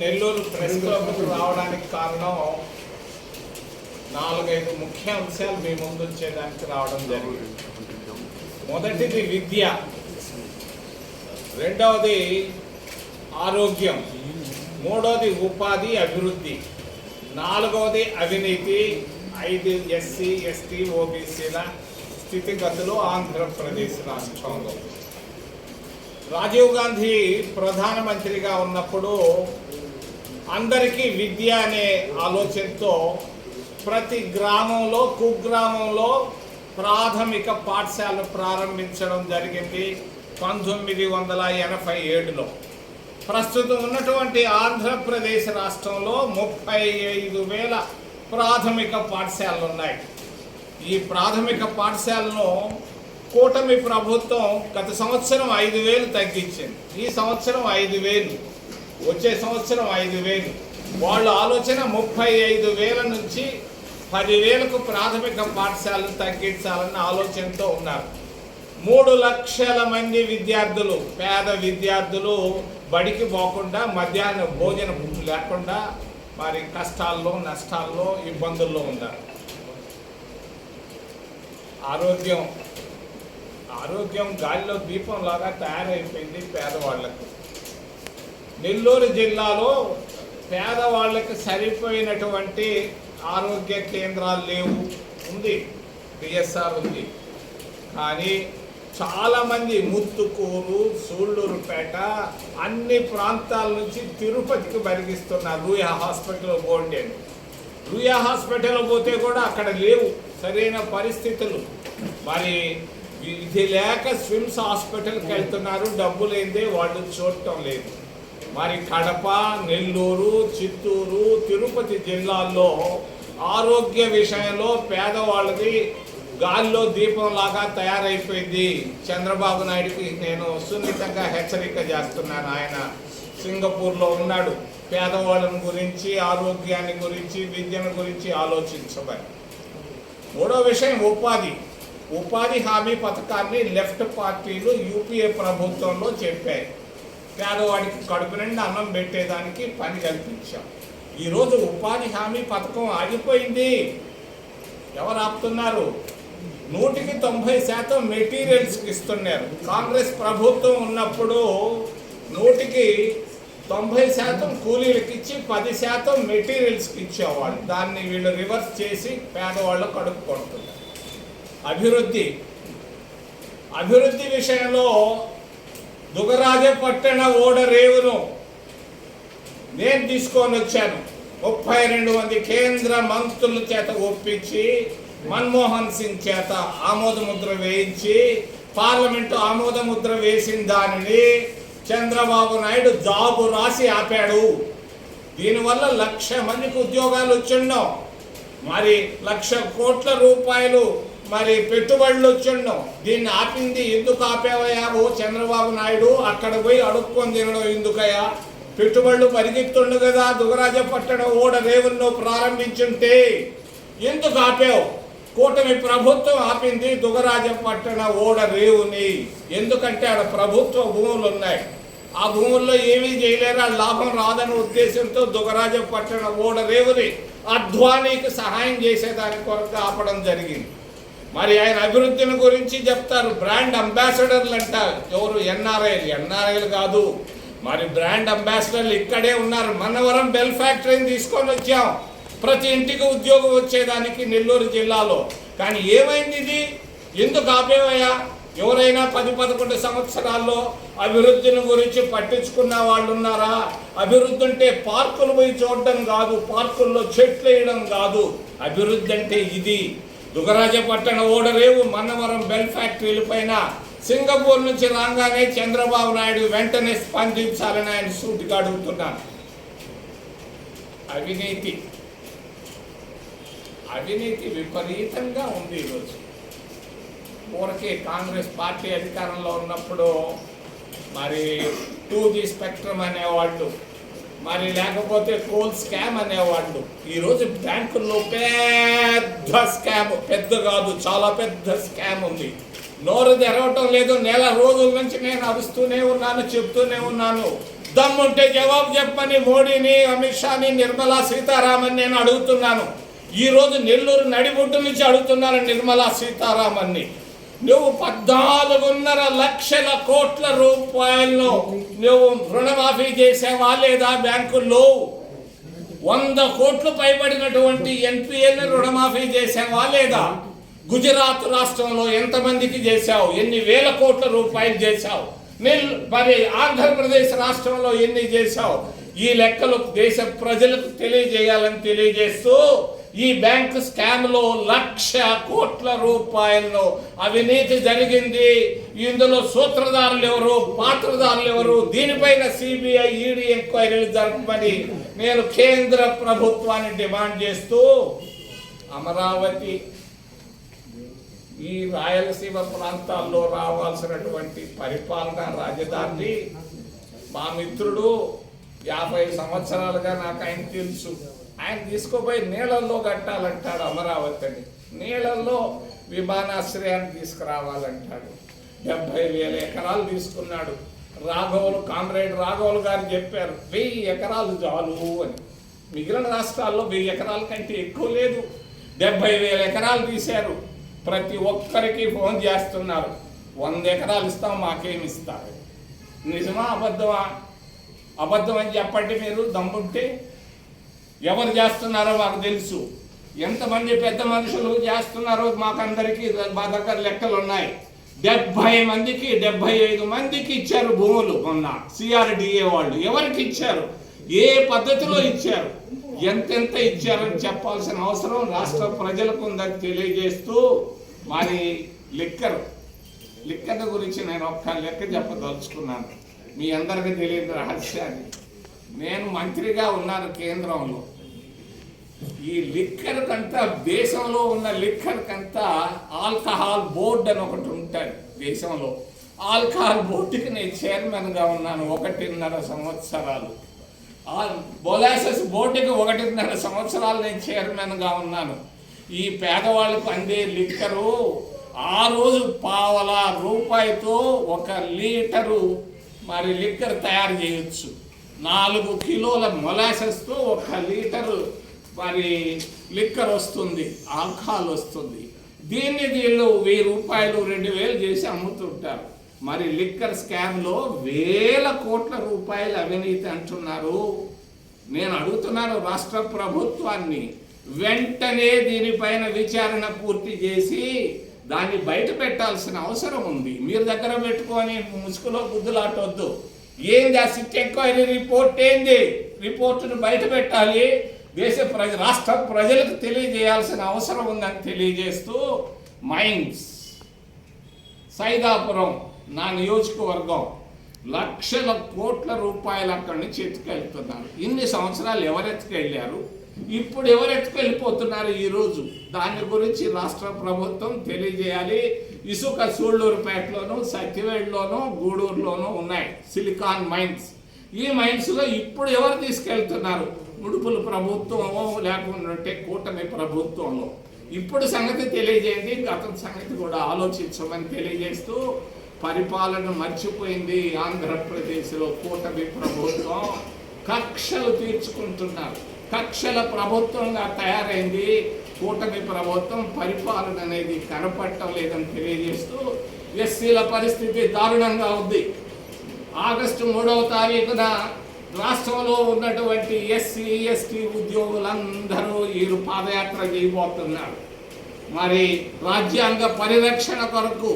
Nellore press క్లబ్కు రావడానికి కారణం నాలుగైదు ముఖ్య అంశాలు మీ ముందు వచ్చేదానికి రావడం జరిగింది. మొదటిది విద్య రెండవది ఆరోగ్యం మూడవది ఉపాధి అభివృద్ధి నాలుగవది అవినీతి ఐదు ఎస్సీ ఎస్టీ ఓబీసీల స్థితిగతులు ఆంధ్రప్రదేశ్ రాష్ట్రంలో. రాజీవ్ గాంధీ ప్రధానమంత్రిగా ఉన్నప్పుడు అందరికీ విద్య అనే ఆలోచనతో ప్రతి గ్రామంలో కుగ్రామంలో ప్రాథమిక పాఠశాలను ప్రారంభించడం జరిగింది పంతొమ్మిది వందల ఎనభై ఏడులో. ప్రస్తుతం ఉన్నటువంటి ఆంధ్రప్రదేశ్ రాష్ట్రంలో ముప్పై ఐదు వేల ప్రాథమిక పాఠశాలలు ఉన్నాయి. ఈ ప్రాథమిక పాఠశాలను కూటమి ప్రభుత్వం గత సంవత్సరం ఐదు వేలు తగ్గించింది. ఈ సంవత్సరం ఐదు వేలు. వచ్చే సంవత్సరం ఐదు వేలు. వాళ్ళ ఆలోచన ముప్పై ఐదు వేల నుంచి పదివేలకు ప్రాథమిక పాఠశాలను తగ్గించాలన్న ఆలోచనతో ఉన్నారు. మూడు లక్షల మంది విద్యార్థులు పేద విద్యార్థులు బడికి పోకుండా మధ్యాహ్నం భోజనం లేకుండా మరి కష్టాల్లో నష్టాల్లో ఇబ్బందుల్లో ఉన్నారు. ఆరోగ్యం ఆరోగ్యం గాలిలో దీపంలాగా తయారైపోయింది పేదవాళ్ళకు నెల్లూరు జిల్లాలో పేదవాళ్ళకి సరిపోయినటువంటి ఆరోగ్య కేంద్రాలు లేవు. ఉంది. పిఎస్ఆర్ ఉంది. కానీ చాలామంది ముత్తుకూరు సూళ్ళూరుపేట అన్ని ప్రాంతాల నుంచి తిరుపతికి పరిగిస్తున్నారు. రూయా హాస్పిటల్ పోండి అని. రూయా హాస్పిటల్ పోతే కూడా అక్కడ లేవు. సరైన పరిస్థితులు. మరి ఇది లేక స్విమ్స్ హాస్పిటల్కి వెళ్తున్నారు. డబ్బు లేదే వాళ్ళు చూడటం లేదు. మరి కడప నెల్లూరు చిత్తూరు తిరుపతి జిల్లాల్లో ఆరోగ్య విషయంలో పేదవాళ్ళది గాల్లో దీపంలాగా తయారైపోయింది. చంద్రబాబు నాయుడుకి నేను సున్నితంగా హెచ్చరిక చేస్తున్నాను ఆయన సింగపూర్లో ఉన్నాడు. పేదవాళ్ళని గురించి ఆరోగ్యాన్ని గురించి విద్యను గురించి ఆలోచించమని. మూడో విషయం ఉపాధి. ఉపాధి హామీ పథకాన్ని లెఫ్ట్ పార్టీలు యూపీఏ ప్రభుత్వంలో చెప్పాయి. పేదవాడికి కడుపు నిండా అన్నం పెట్టేదానికి పని కల్పించాం. ఈరోజు ఉపాధి హామీ పథకం ఆగిపోయింది. ఎవరు ఆపుతున్నారు? నూటికి తొంభై శాతం మెటీరియల్స్కి ఇస్తున్నారు. కాంగ్రెస్ ప్రభుత్వం ఉన్నప్పుడు నూటికి తొంభై శాతం కూలీలకు ఇచ్చి పది శాతం మెటీరియల్స్కి ఇచ్చేవాళ్ళు. దాన్ని వీళ్ళు రివర్స్ చేసి పేదవాళ్ళు కడుపు కొడుతున్నారు. అభివృద్ధి. అభివృద్ధి విషయంలో దుగరాజపట్టణ ఓడరేవును. నేను తీసుకొని వచ్చాను. ముప్పై రెండు మంది కేంద్ర మంత్రుల చేత ఒప్పించి మన్మోహన్ సింగ్ చేత ఆమోదముద్ర వేయించి పార్లమెంటు ఆమోదముద్ర వేసిన దానిని చంద్రబాబు నాయుడు జాబు రాసి ఆపాడు. దీనివల్ల లక్ష మందికి ఉద్యోగాలు వచ్చిండవు మరి లక్ష కోట్ల రూపాయలు మరి పెట్టుబడులు వచ్చిండం. దీన్ని ఆపింది ఎందుకు ఆపేవయ్యా? ఓ చంద్రబాబు నాయుడు అక్కడ పోయి అడుక్కొని తినడం ఎందుకయ్యా? పెట్టుబడులు పరిగెత్తుండు కదా దుగరాజపట్టణం ఓడ రేవుల్లో ప్రారంభించుంటే. ఎందుకు ఆపావు? కూటమి ప్రభుత్వం ఆపింది దుగరాజపట్టణ ఓడ రేవుని. ఎందుకంటే ఆడ ప్రభుత్వ భూములు ఉన్నాయి ఆ భూముల్లో ఏమీ చేయలేరు. ఆ లాభం రాదనే ఉద్దేశంతో దుగరాజపట్టణ ఓడ రేవుని అధ్వానికి సహాయం చేసేదాని కొరకు ఆపడం జరిగింది. మరి ఆయన అభివృద్ధిని గురించి చెప్తారు. బ్రాండ్ అంబాసిడర్లు అంటారు. ఎవరు? ఎన్ఆర్ఐలు ఎన్ఆర్ఐలు కాదు. మరి బ్రాండ్ అంబాసిడర్లు ఇక్కడే ఉన్నారు. మనవరం బెల్ ఫ్యాక్టరీని తీసుకొని వచ్చాం. ప్రతి ఇంటికి ఉద్యోగం వచ్చేదానికి నెల్లూరు జిల్లాలో. కానీ ఏమైంది ఇది? ఎందుకు ఆపేవయ్యా? ఎవరైనా పది పదకొండు సంవత్సరాల్లో అభివృద్ధిని గురించి పట్టించుకున్న వాళ్ళు ఉన్నారా? అభివృద్ధి అంటే పార్కులు పోయి చూడడం కాదు. పార్కుల్లో చెట్లు వేయడం కాదు. అభివృద్ధి అంటే ఇది. దుగరాజపట్టణ ఓడరేవు మన్నవరం బెల్ ఫ్యాక్టరీల పైన సింగపూర్ నుంచి రాగానే చంద్రబాబు నాయుడు వెంటనే స్పందించాలని ఆయన సూటిగా అడుగుతున్నాను అవినీతి. అవినీతి విపరీతంగా ఉంది ఈరోజు. ఊరకే కాంగ్రెస్ పార్టీ అధికారంలో ఉన్నప్పుడు మరి టూ జీ స్పెక్ట్రమ్ అనేవాళ్ళు మరి లేకపోతే కోల్ స్కామ్ అనేవాళ్ళు. ఈరోజు బ్యాంకుల్లో పెద్ద స్కామ్ పెద్ద కాదు చాలా పెద్ద స్కామ్ ఉంది. నోరు తెరవటం లేదు నెల రోజుల నుంచి నేను అరుస్తూనే ఉన్నాను చెప్తూనే ఉన్నాను. దమ్ముంటే జవాబు చెప్పని మోడీని అమిత్ షాని నిర్మలా సీతారామన్ నేను అడుగుతున్నాను. ఈరోజు నెల్లూరు నడిబొడ్డు నుంచి అడుగుతున్నాను నిర్మలా సీతారామన్ని. నువ్వు పద్నాలుగున్నర లక్షల కోట్ల రూపాయలను నువ్వు రుణమాఫీ చేసావా లేదా బ్యాంకుల్లో? వంద కోట్లు పైబడినటువంటి ఎన్పిఎల్ని రుణమాఫీ చేసావా లేదా? గుజరాత్ రాష్ట్రంలో ఎంతమందికి చేశావు? ఎన్ని వేల కోట్ల రూపాయలు చేశావు? నిల్ మరి ఆంధ్రప్రదేశ్ రాష్ట్రంలో ఎన్ని చేశావు? ఈ లెక్కలు దేశ ప్రజలకు తెలియజేయాలని తెలియజేస్తూ ఈ బ్యాంక్ స్కామ్లో లక్ష కోట్ల రూపాయల్లో అవినీతి జరిగింది. ఇందులో సూత్రధారులు ఎవరు? పాత్రధారులు ఎవరు? దీనిపైన సిబిఐ ఈడీ ఎంక్వైరీలు జరపమని నేను కేంద్ర ప్రభుత్వాన్ని డిమాండ్ చేస్తూ అమరావతి ఈ రాయలసీమ ప్రాంతాల్లో రావాల్సినటువంటి పరిపాలన రాజధాని మా మిత్రుడు యాభై సంవత్సరాలుగా నాకు ఆయన తెలుసు. ఆయన తీసుకుపోయి నీళ్ళల్లో కట్టాలంటాడు అమరావతిని. నీళ్ళల్లో విమానాశ్రయాన్ని తీసుకురావాలంటాడు. డెబ్బై వేల ఎకరాలు తీసుకున్నాడు. రాఘవులు కామ్రేడ్ రాఘవులు గారు చెప్పారు వెయ్యి ఎకరాలు చాలు అని. మిగిలిన రాష్ట్రాల్లో వెయ్యి ఎకరాల కంటే ఎక్కువ లేదు. డెబ్బై వేల ఎకరాలు తీశారు. ప్రతి ఒక్కరికి ఫోన్ చేస్తున్నారు. వంద ఎకరాలు ఇస్తాం మాకేమి ఇస్తారు? నిజమా అబద్ధమా? అబద్ధం అని చెప్పండి మీరు దమ్ముంటే ఎవరు చేస్తున్నారో మాకు తెలుసు. ఎంతమంది పెద్ద మనుషులు చేస్తున్నారో మాకందరికీ మా దగ్గర లెక్కలు ఉన్నాయి. డెబ్బై మందికి డెబ్బై ఐదు మందికి ఇచ్చారు భూములు మొన్న. సిఆర్డిఏ వాళ్ళు ఎవరికి ఇచ్చారు? ఏ పద్ధతిలో ఇచ్చారు? ఎంతెంత ఇచ్చారని చెప్పాల్సిన అవసరం రాష్ట్ర ప్రజలకు ఉందని తెలియజేస్తూ మరి లిక్కర్. లిక్కర్ గురించి నేను ఒక్క లెక్క చెప్పదలుచుకున్నాను. మీ అందరికీ తెలియదు రహస్యాన్ని. నేను మంత్రిగా ఉన్నాను కేంద్రంలో. ఈ లిక్కర్ కంతా దేశంలో ఉన్న లిక్కర్ కంతా ఆల్కహాల్ బోర్డు అని ఒకటి ఉంటుంది దేశంలో. ఆల్కహాల్ బోర్డుకి నేను చైర్మన్గా ఉన్నాను ఒకటిన్నర సంవత్సరాలు. ఆ బొలాసెస్ బోర్డుకి ఒకటిన్నర సంవత్సరాలు నేను చైర్మన్గా ఉన్నాను. ఈ పేదవాళ్ళకు అందే లిక్కరు. ఆ రోజు పావల రూపాయితో ఒక లీటరు మరి లిక్కర్ తయారు చేయొచ్చు. నాలుగు కిలోల మొలాసెస్తో ఒక లీటరు మరి లిక్కర్ వస్తుంది ఆల్కహాల్ వస్తుంది. దీన్ని వీళ్ళు వెయ్యి రూపాయలు రెండు వేలు చేసి అమ్ముతుంటారు. మరి లిక్కర్ స్కామ్లో వేల కోట్ల రూపాయలు అవినీతి అంటున్నారు. నేను అడుగుతున్నాను రాష్ట్ర ప్రభుత్వాన్ని. వెంటనే దీనిపైన విచారణ పూర్తి చేసి దాన్ని బయట పెట్టాల్సిన అవసరం ఉంది. మీరు దగ్గర పెట్టుకొని ముసుగులో బుద్ధులాటొద్దు ఏంది ఆ సిట్ ఎంక్వైరీ రిపోర్ట్ ఏంది? రిపోర్టును బయట పెట్టాలి. దేశ ప్రజ రాష్ట్ర ప్రజలకు తెలియజేయాల్సిన అవసరం ఉందని తెలియజేస్తూ మైండ్స్ సైదాపురం నా నియోజకవర్గం లక్షల కోట్ల రూపాయలు అక్కడి నుంచి ఎత్తుకెళ్తున్నారు. ఇన్ని సంవత్సరాలు ఎవరెత్తుకెళ్ళారు ఇప్పుడు ఎవరెత్తుకెళ్ళిపోతున్నారు ఈరోజు? దాని గురించి రాష్ట్ర ప్రభుత్వం తెలియజేయాలి. ఇసుక సూళ్ళూరుపేటలోను సత్యవేడులోను గూడూరులోనూ ఉన్నాయి. Silicon mines. ఈ మైన్స్లో ఇప్పుడు ఎవరు తీసుకెళ్తున్నారు? ముడుపుల ప్రభుత్వమో లేకుంటే కూటమి ప్రభుత్వంలో. ఇప్పుడు సంగతి తెలియజేయండి. గత సంగతి కూడా ఆలోచించమని తెలియజేస్తూ పరిపాలన మర్చిపోయింది ఆంధ్రప్రదేశ్లో కూటమి ప్రభుత్వం. కక్షలు తీర్చుకుంటున్నారు. కక్షల ప్రభుత్వంగా తయారైంది కూటమి ప్రభుత్వం పరిపాలన అనేది కనపడటం లేదని తెలియజేస్తూ ఎస్సీల పరిస్థితి దారుణంగా ఉంది. ఆగస్టు మూడవ తారీఖున రాష్ట్రంలో ఉన్నటువంటి ఎస్సీ ఎస్టీ ఉద్యోగులందరూ వీరు పాదయాత్ర చేయబోతున్నారు. మరి రాజ్యాంగ పరిరక్షణ కొరకు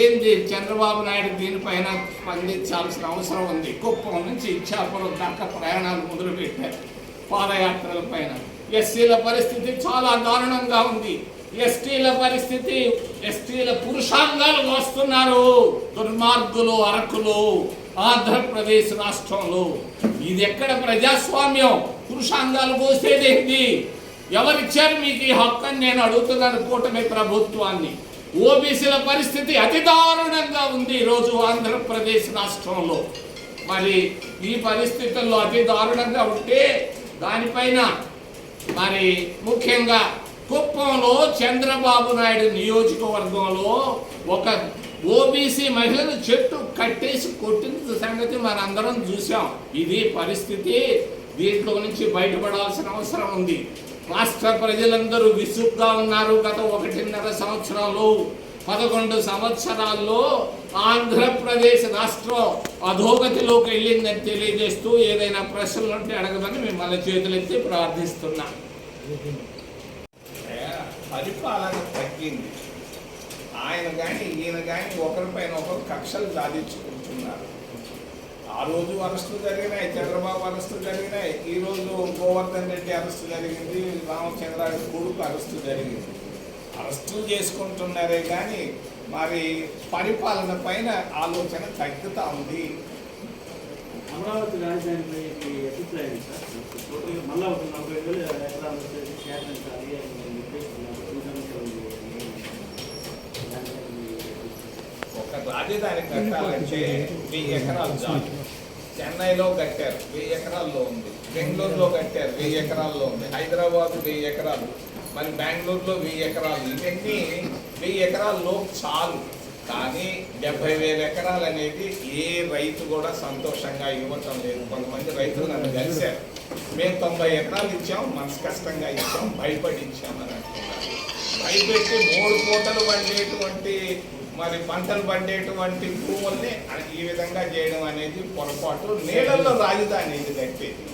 ఏంది చంద్రబాబు నాయుడు దీనిపైన స్పందించాల్సిన అవసరం ఉంది? కుప్పం నుంచి ఇచ్చాపురం దాకా ప్రయాణాలు మొదలుపెట్టారు పాదయాత్రల పైన. ఎస్సీల పరిస్థితి చాలా దారుణంగా ఉంది. ఎస్టీల పరిస్థితి ఎస్టీల పురుషాంగాలు వస్తున్నారు దుర్మార్గులు అరకులు ఆంధ్రప్రదేశ్ రాష్ట్రంలో. ఇది ఎక్కడ ప్రజాస్వామ్యం? పురుషాంగాలు పోసేదేంటి ఎవరిచ్చారు మీకు ఈ హక్కు అని నేను అడుగుతున్నాను కూటమి ప్రభుత్వాన్ని. ఓబీసీల పరిస్థితి అతి దారుణంగా ఉంది ఈరోజు ఆంధ్రప్రదేశ్ రాష్ట్రంలో. మరి ఈ పరిస్థితుల్లో అతి దారుణంగా ఉంటే దానిపైన మరి ముఖ్యంగా కుప్పంలో చంద్రబాబు నాయుడు నియోజకవర్గంలో ఒక ఓబీసీ మహిళలు చెట్టు కట్టేసి కొట్టిన సంగతి మనందరం చూసాం ఇది పరిస్థితి. దీంట్లో నుంచి బయటపడాల్సిన అవసరం ఉంది. రాష్ట్ర ప్రజలందరూ విసుగ్గా ఉన్నారు గత ఒకటిన్నర సంవత్సరాలు పదకొండు సంవత్సరాల్లో ఆంధ్రప్రదేశ్ రాష్ట్రం అధోగతిలోకి వెళ్ళిందని తెలియజేస్తూ ఏదైనా ప్రశ్నలు ఉంటే అడగమని మిమ్మల్ని చేతులెత్తి ప్రార్థిస్తున్నా. పరిపాలన తగ్గింది. ఆయన కానీ ఈయన కానీ ఒకరిపైన ఒకరు కక్షలు సాధించుకుంటున్నారు. ఆ రోజు అరెస్టులు జరిగినాయి చంద్రబాబు అరెస్టులు జరిగినాయి. ఈ రోజు గోవర్ధన్ రెడ్డి అరెస్టు జరిగింది రామచంద్ర కొడుకు అరెస్టు జరిగింది. అరెస్టులు చేసుకుంటున్నారే కానీ మరి పరిపాలన పైన ఆలోచన తగ్గుతా ఉంది. అమరావతి రాజధానిపై మీ అభిప్రాయం సార్? టోటల్గా మళ్ళా ఒక నలభై వేలు ఎకరాలు వచ్చేసి కేటాయించాలి అని నేను నిర్దేశిస్తున్నాను చూసాను ఒక రాజధాని కట్టాలంటే వెయ్యి ఎకరాలు చాలు. చెన్నైలో కట్టారు వెయ్యి ఎకరాల్లో ఉంది. బెంగళూరులో కట్టారు వెయ్యి ఎకరాల్లో ఉంది. హైదరాబాద్ వెయ్యి ఎకరాలు. మరి బెంగళూరులో వెయ్యి ఎకరాలు ఇవన్నీ వెయ్యి ఎకరాల్లో చాలు. కానీ డెబ్బై వేల ఎకరాలు అనేది ఏ రైతు కూడా సంతోషంగా ఇవ్వటం లేదు. కొంతమంది రైతులు నన్ను కలిశారు. మేము తొంభై ఎకరాలు ఇచ్చాం మనసు కష్టంగా ఇచ్చాం భయపడి ఇచ్చామని అంటున్నారు భయపెట్టి మూడు పూటలు పండేటువంటి మరి పంటలు పండేటువంటి భూముల్ని ఈ విధంగా చేయడం అనేది పొరపాటు. నీళ్ళల్లో రాజధాని ఇది కట్టేది